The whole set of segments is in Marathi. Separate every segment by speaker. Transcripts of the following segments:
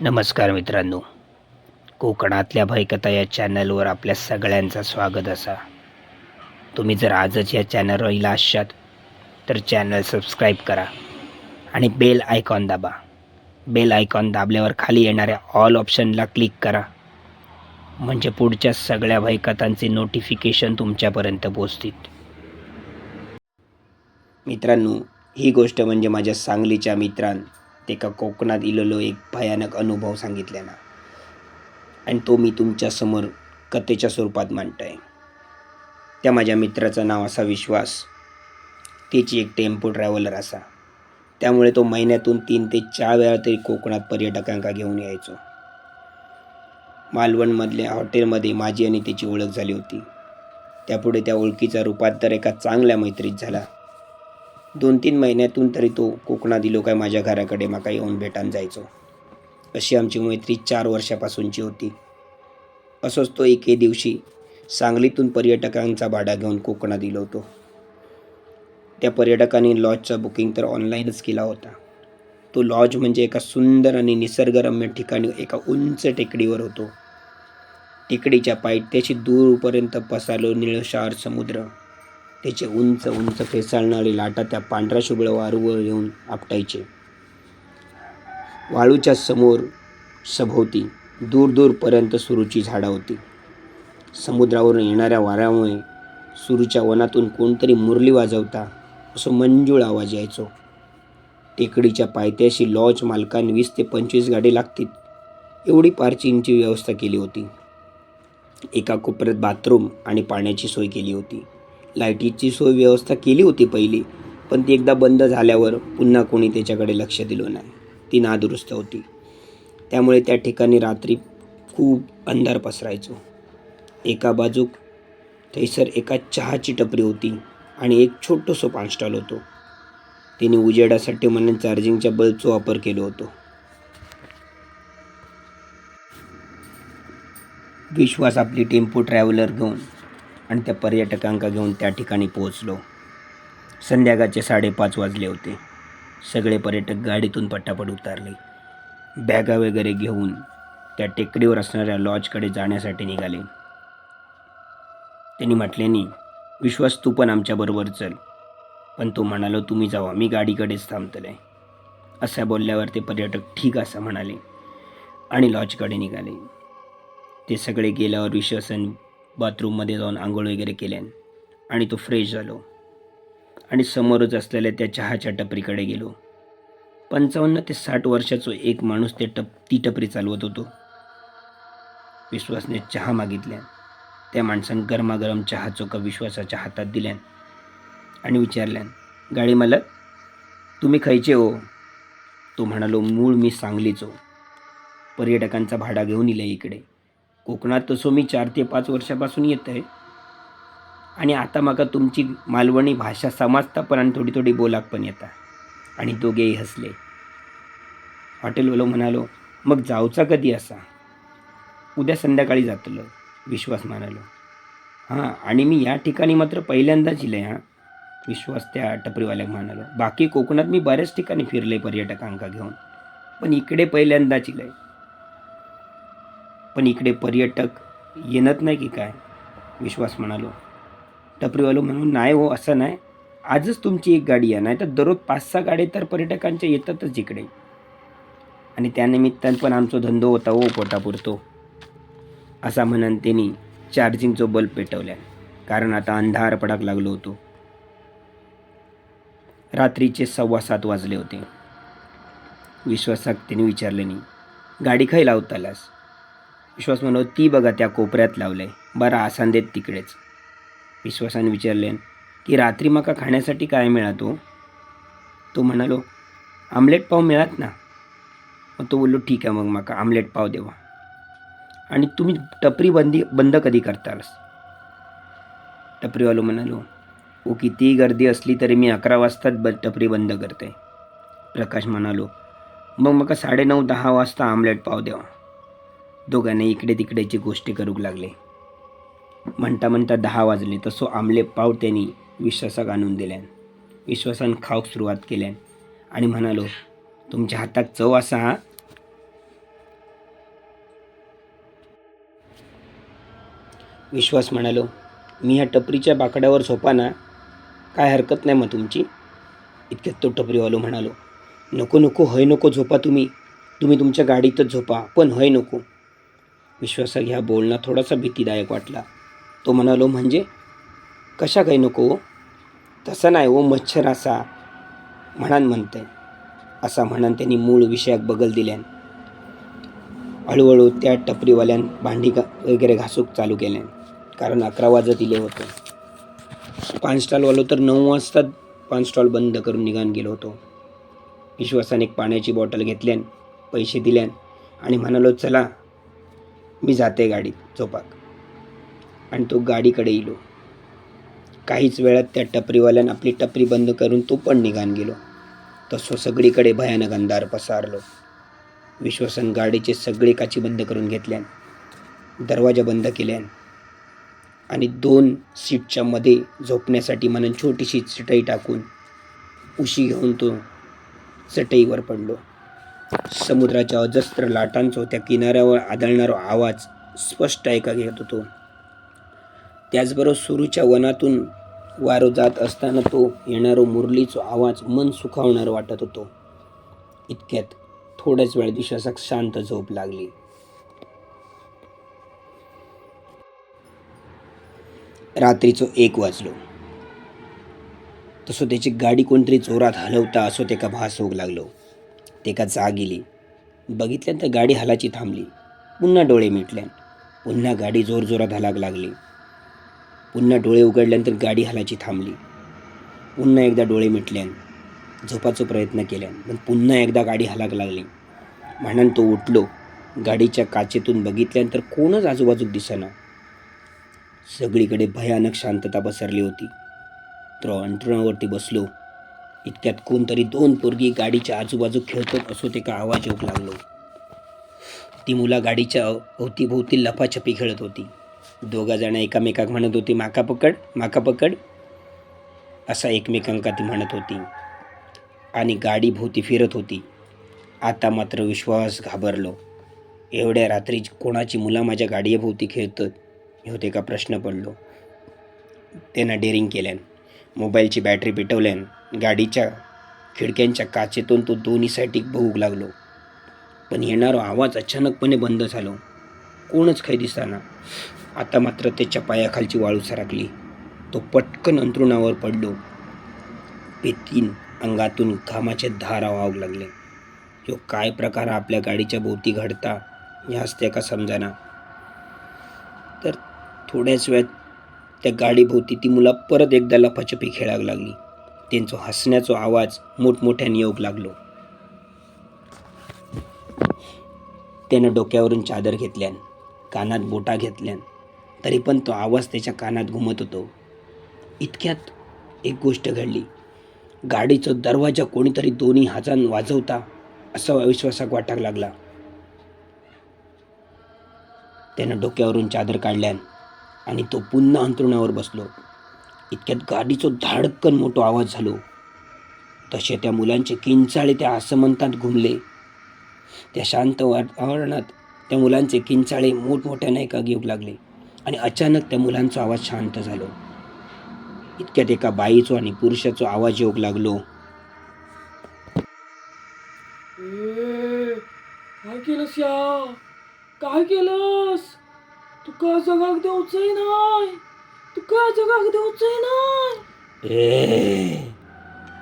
Speaker 1: नमस्कार मित्रांनो. कोकणातल्या भयकथा या चॅनलवर आपल्या सगळ्यांचं स्वागत असा. तुम्ही जर आजच या चॅनलवर असाल तर चॅनल सबस्क्राईब करा आणि बेल आयकॉन दाबा. बेल आयकॉन दाबल्यावर खाली येणाऱ्या ऑल ऑप्शनला क्लिक करा. म्हणजे पुढच्या सगळ्या भयकथांचे नोटिफिकेशन तुमच्यापर्यंत पोचतील मित्रांनो ही गोष्ट म्हणजे माझ्या सांगलीच्या मित्रां ते का कोकणात इलेलो एक भयानक अनुभव सांगितल्याना आणि तो मी तुमच्यासमोर कथेच्या स्वरूपात मांडतोय. त्या माझ्या मित्राचं नाव असा विश्वास. त्याची एक टेम्पो ट्रॅव्हलर असा. त्यामुळे तो महिन्यातून तीन ते चार वेळा तरी कोकणात पर्यटकांका घेऊन यायचो. मालवणमधल्या हॉटेलमध्ये माझी आणि त्याची ओळख झाली होती. त्यापुढे त्या ओळखीचा रूपांतर एका चांगल्या मैत्रीत झाला. दोन तीन महिन्यातून तरी तो कोकणात दिलो काय माझ्या घराकडे माका येऊन भेटान जायचो. अशी आमची मैत्री चार वर्षापासूनची होती. असंच तो एके दिवशी सांगलीतून पर्यटकांचा भाडा घेऊन कोकणात दिलो होतो. त्या पर्यटकांनी लॉजचा बुकिंग तर ऑनलाईनच केला होता. तो लॉज म्हणजे एका सुंदर आणि निसर्गरम्य ठिकाणी एका उंच टेकडीवर होतो. टेकडीच्या पायथ्याशी दूरपर्यंत पसारलो निळशार समुद्र. त्याचे उंच उंच फेसाळणारी लाटा त्या पांढऱ्या शुभ्र वारूवर येऊन आपटायचे. वाळूच्या समोर सभोवती दूर दूरपर्यंत सुरूची झाडं होती. समुद्रावरून येणाऱ्या वाऱ्यामुळे सुरूच्या वनातून कोणतरी मुरली वाजवता असं मंजूळ आवाज यायचो. टेकडीच्या पायथ्याशी लॉज मालकाने वीस ते पंचवीस गाडी लागतील एवढी पार्किंगची व्यवस्था केली होती. एका कोपऱ्यात बाथरूम आणि पाण्याची सोय केली होती. लाईटीची सोय व्यवस्था केली होती पहिली पण ती एकदा बंद झाल्यावर पुन्हा कोणी त्याच्याकडे लक्ष दिलं नाही. ती नादुरुस्त होती. त्यामुळे त्या ठिकाणी रात्री खूप अंधार पसरायचो. एका बाजूक थैसर एका चहाची टपरी होती आणि एक छोटंसं पान स्टॉल होतो. तिने उजेडासाठी म्हणून चार्जिंगच्या बल्बचा वापर केलो होतो. विश्वास आपली टेम्पो ट्रॅव्हलर घेऊन आणि त्या पर्यटकांका घेऊन त्या ठिकाणी पोहोचलो. संध्याकाळचे साडेपाच वाजले होते. सगळे पर्यटक गाडीतून पटापट उतारले. बॅगा वगैरे घेऊन त्या टेकडीवर असणाऱ्या लॉजकडे जाण्यासाठी निघाले. त्यांनी म्हटल्यानी विश्वास तू पण आमच्याबरोबर चल. पण तो म्हणालो तुम्ही जावा मी गाडीकडेच थांबतले. असं बोलल्यावर ते पर्यटक ठीक असं म्हणाले आणि लॉजकडे निघाले. ते सगळे गेल्यावर विश्वासन बाथरूममध्ये जाऊन आंघोळ वगैरे केल्यान आणि तो फ्रेश झालो. आणि समोरच असलेल्या त्या चहाच्या टपरीकडे गेलो. पंचावन्न ते साठ वर्षाचो एक माणूस ते टप ती टपरी चालवत होतो. विश्वासने चहा मागितल्या. त्या माणसानं गरमागरम चहा चोका विश्वासाच्या हातात दिल्यान आणि विचारल्यान गाडी मालक तुम्ही खायचे हो? तो म्हणालो मूळ मी सांगलीचो. पर्यटकांचा भाडा घेऊन इले इकडे. कोकणात तसो मी चार ते पाच वर्षापासून येत आहे. आणि आता माका तुमची मालवणी भाषा समजता पण आणि थोडी थोडी बोलाक पण येता. आणि दोघेही हसले. हॉटेलवालो म्हणालो मग जाऊचा कधी असा? उद्या संध्याकाळी जातलो विश्वास म्हणालो. हां आणि मी या ठिकाणी मात्र पहिल्यांदाच इले हां विश्वास त्या टपरीवाल्याक म्हणालो. बाकी कोकणात मी बऱ्याच ठिकाणी फिरले पर्यटकांका घेऊन पण इकडे पहिल्यांदाच इले. पण इकडे पर्यटक येणत नाही की काय? विश्वास म्हणालो. टपरीवालो म्हणून नाही हो असं नाही. आजच तुमची एक गाडी आहे नाही तर दररोज पाच सहा गाडी तर पर्यटकांच्या येतातच इकडे. आणि त्यानिमित्तानं पण आमचा धंदो होता ओ पोटापुरतो. असा म्हणून त्यांनी चार्जिंगचो बल्ब पेटवल्या कारण आता अंधार पडाक लागलो होतो. रात्रीचे सव्वा सात वाजले होते. विश्वासाक त्यांनी विचारले नाही गाडी खाई लावतालास? विश्वास म्हणतो ती बघा त्या कोपऱ्यात लावलंय. बरं आसान देत तिकडेच. विश्वासाने विचारले की रात्री माका खाण्यासाठी काय मिळतो तो? म्हणालो आमलेट पाव मिळत ना. मग तो बोललो ठीक आहे मग माका आमलेट पाव देवा. आणि तुम्ही टपरी बंदी बंद कधी करतालस? टपरीवालो म्हणालो ओ कितीही गर्दी असली तरी मी अकरा वाजताच ब टपरी बंद करते प्रकाश म्हणालो मग मका साडेनऊ दहा वाजता आमलेट पाव द्यावा दोघांनी इकडे तिकडेची गोष्टी करूक लागले. म्हणता म्हणता दहा वाजले तसो आमले पाव त्यांनी विश्वासाक आणून दिल्यान. विश्वासान खाऊक सुरुवात केल्यान आणि म्हणालो तुमच्या हाताक चव असा हा? विश्वास म्हणालो मी ह्या टपरीच्या बाकड्यावर झोपाना काय हरकत नाही मग तुमची? इतक्यात तो टपरीवालो म्हणालो नको नको हय नको झोपा तुम्ही. तुम्ही तुमच्या गाडीतच झोपा पण हय नको. विश्वासा ह्या बोलणं थोडासा भीतीदायक वाटला. तो म्हणालो म्हणजे? कशा काही नको हो? तसं नाही हो मच्छर असा. म्हणान म्हणते. असा म्हणान त्यांनी मूळ विषयाक बगल दिल्यान. हळूहळू त्या टपरीवाल्यान भांडी वगैरे घासूक चालू केल्यान. कारण अकरा वाजत इले होतं. पान स्टॉलवालो तर नऊ वाजता पान स्टॉल बंद करून निघान गेलो होतो. विश्वासाने एक पाण्याची बॉटल घेतल्यान पैसे दिल्यान आणि म्हणालो चला मी जाते गाडीत झोपाक. आणि तो गाडीकडे इलो. काहीच वेळात त्या टपरीवाल्यानं आपली टपरी बंद करून तो पण निघान गेलो. तसो सगळीकडे भयानक अंधार पसारलो. विश्वसन गाडीचे सगळे काची बंद करून घेतल्यान दरवाजा बंद केल्यान आणि दोन सीटच्या मध्ये झोपण्यासाठी म्हणून छोटीशी चटई टाकून उशी घेऊन तो चटईवर पडलो. समुद्राच्या अजस्त्र लाटांचो त्या किनाऱ्यावर आदळणारा आवाज स्पष्ट ऐका घेत होतो. त्याचबरोबर सुरूच्या वनातून वारो जात असताना तो येणारो मुरलीचो आवाज मन सुखावणार वाटत होतो. इतक्यात थोड्याच वेळ विश्वासाक शांत झोप लागली. रात्रीचो एक वाजलो. तसो त्याची गाडी कोणतरी जोरात हलवता असो तेका भास होऊ लागलो. तेका जाग गेली. बघितल्यानंतर गाडी हलाची थांबली. पुन्हा डोळे मिटल्यान पुन्हा गाडी जोरजोरात हलाक लागली. पुन्हा डोळे उघडल्यानंतर गाडी हलाची थांबली. पुन्हा एकदा डोळे मिटल्यान झोपाचा प्रयत्न केल्यान पण पुन्हा एकदा गाडी हलाक लागली. म्हणून तो उठलो. गाडीच्या काचेतून बघितल्यानंतर कोणच आजूबाजूक दिसेना. सगळीकडे भयानक शांतता पसरली होती. तर अंतरुणावरती बसलो. इतक्यात कोणतरी दोन पोरगी गाडीच्या आजूबाजू खेळतच असो ते का आवाज येऊ लागलो. ती मुला गाडीच्या अवतीभोवती लपाछपी खेळत होती. दोघा जण एकामेकाक म्हणत होती माका पकड माका पकड असा एकमेकांका ती म्हणत होती. आणि गाडी भोवती फिरत होती. आता मात्र विश्वास घाबरलो. एवढ्या रात्री कोणाची मुला माझ्या गाडीभोवती खेळतात होते तेका प्रश्न पडलो. त्यांना डेअरिंग केल्यान मोबाईलची बॅटरी पेटवल्यान गाडीच्या खिडक्यांच्या काचेतून तो दोन्ही साईडीक बघूक लागलो. पण येणारा आवाज अचानकपणे बंद झालो. कोणच काही दिसताना. आता मात्र त्याच्या पायाखालची वाळू सरकली. तो पटकन अंथरुणावर पडलो. पेतीन अंगातून घामाचे धारा वाहू लागले. ह्यो काय प्रकार आपल्या गाडीच्या भोवती घडता ह्याच त्याका समजाना. तर थोड्याच वेळात त्या गाडीभोवती ती मुला परत एकदा लपाछपी खेळायला लागली. त्यांचा हसण्याचो आवाज मोठमोठ्याने येऊक लागलो. त्यानं डोक्यावरून चादर घेतल्यान कानात बोटा घेतल्यान तरी पण तो आवाज त्याच्या कानात घुमत होतो. इतक्यात एक गोष्ट घडली. गाडीचा दरवाजा कोणीतरी दोन्ही हातान वाजवता असा विश्वासाक वाटाक लागला. त्यानं डोक्यावरून चादर काढल्यान आणि तो पुन्हा अंथरुणावर बसलो. इतक्यात गाडीचो धाडकन मोठो आवाज झालो. तसे त्या मुलांचे किंचाळे त्या आसमंतात घुमले. त्या शांत वातावरणात त्या मुलांचे किंचाळे मोठमोठ्याने एका घेऊ लागले आणि अचानक त्या मुलांचा आवाज शांत झालो. इतक्यात एका बाईचो आणि पुरुषाचो आवाज येऊ लागलो.
Speaker 2: काय केलंस या? काय केलंस? तू का जगाक देऊच नाही तू का जगाक
Speaker 1: ए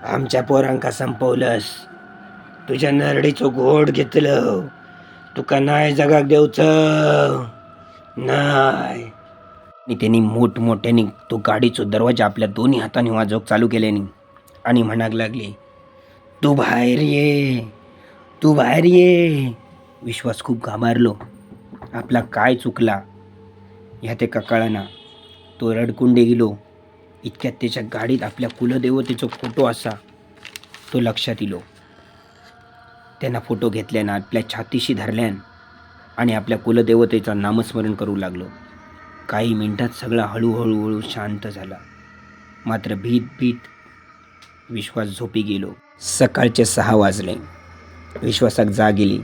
Speaker 1: आमच्या पोरांका संपवलंस. तुझ्या नरडीचो घोड घेतलं. तुका नाही जगाक देऊच नाही. आणि त्यांनी मोठमोठ्याने तो गाडीचो दरवाजा आपल्या दोन्ही हाताने वाजवक चालू केल्याने आणि म्हणाक लागले तू बाहेर ये. तू बाहेर ये. विश्वास खूप घाबरलो. आपला काय चुकला? ह्या ते कळना. तो रडकुंडे गेलो. इतक्यात त्याच्या गाडीत आपल्या कुलदेवतेचो फोटो असा तो लक्षात इलो त्यांना फोटो घेतल्यानं आपल्या छातीशी धरल्यान आणि आपल्या कुलदेवतेचा नामस्मरण करू लागलो. काही मिनिटात सगळा हळूहळूहळू शांत झाला. मात्र भीत भीत विश्वास झोपी गेलो. सकाळचे सहा वाजले. विश्वासाक जाग गेली.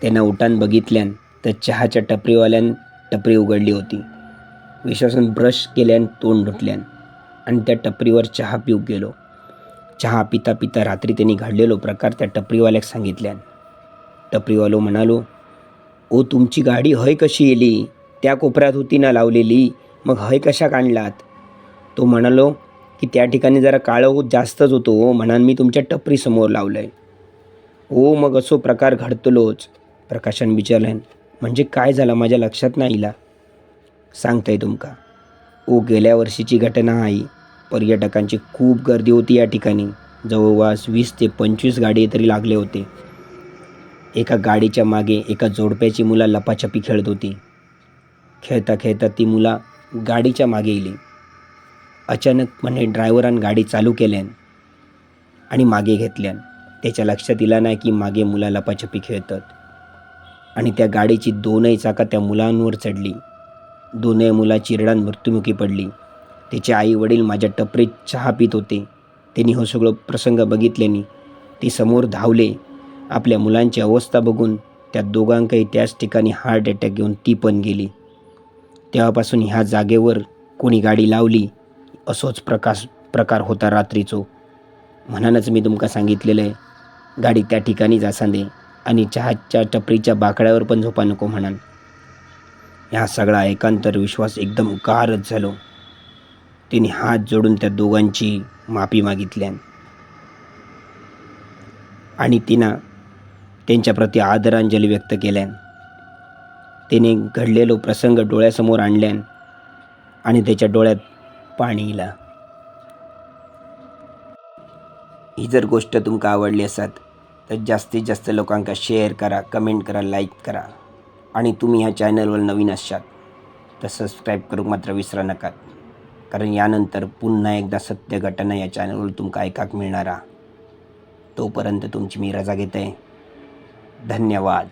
Speaker 1: त्यांना उठान बघितल्यान तर चहाच्या टपरीवाल्यान टपरी उघडली होती. विश्वासन ब्रश केल्यान तोंड धुतल्यान आणि त्या टपरीवर चहा पिऊ गेलो. चहा पिता पिता रात्री त्यांनी घडलेलो प्रकार त्या टपरीवाल्याक सांगितल्यान. टपरीवालो म्हणालो ओ तुमची गाडी हय कशी येली? त्या कोपऱ्यात होती ना लावलेली? मग हय कशा काढलात तो म्हणालो की त्या ठिकाणी जरा काळं होत जास्तच होतो हो, म्हणून मी तुमच्या टपरीसमोर लावलं आहे ओ मग असो प्रकार घडतलोच प्रकाशन विचारल्यान. म्हणजे काय झालं? माझ्या लक्षात नाही इला सांगताय तुमका. ओ गेल्या वर्षीची घटना आहे. पर्यटकांची खूप गर्दी होती या ठिकाणी. जवळपास वीस ते पंचवीस गाडी तरी लागले होते. एका गाडीच्या मागे एका जोडप्याची मुलं लपाछपी खेळत होती. खेळता खेळता ती मुला गाडीच्या मागे येली. अचानकपणे ड्रायव्हरान गाडी चालू केल्यान आणि मागे घेतल्यान. त्याच्या लक्षात दिला नाही की मागे मुला लपाछपी खेळतात. आणि त्या गाडीची दोनही चाका त्या मुलांवर चढली. दोनही मुला चिरडान मृत्युमुखी पडली. त्याचे आई वडील माझ्या टपरीत चहा पित होते. त्यांनी हो सगळं प्रसंग बघितल्यानी ते समोर धावले. आपल्या मुलांची अवस्था बघून त्या दोघांकही त्याच ठिकाणी हार्ट अटॅक घेऊन ती पण गेली. तेव्हापासून ह्या जागेवर कोणी गाडी लावली असोच प्रकाश प्रकार होता रात्रीचो. म्हणानच मी तुमका सांगितलेलं आहे गाडी त्या ठिकाणीच असा दे आणि चहाच्या टपरीच्या बाकड्यावर पण झोपा नको म्हणान. ह्या सगळा एकांतर विश्वास एकदम गारच झालो. तिने हात जोडून त्या दोघांची माफी मागितल्यान आणि तिनं त्यांच्याप्रती आदरांजली व्यक्त केल्यान तिने घडलेलो प्रसंग डोळ्यासमोर आणल्यान आणि त्याच्या डोळ्यात पाणी इला. ही जर गोष्ट तुमका आवडली असत तर जास्तीत जास्त लोकांका शेअर करा कमेंट करा लाईक करा. आणि तुम्ही ह्या चॅनलवर नवीन असाल तर सबस्क्राईब करू मात्र विसरा नका. कारण यानंतर पुन्हा एकदा सत्य घटना या चॅनलवर तुमका ऐकाक मिळणारा. तोपर्यंत तुमची मी रजा घेते. धन्यवाद.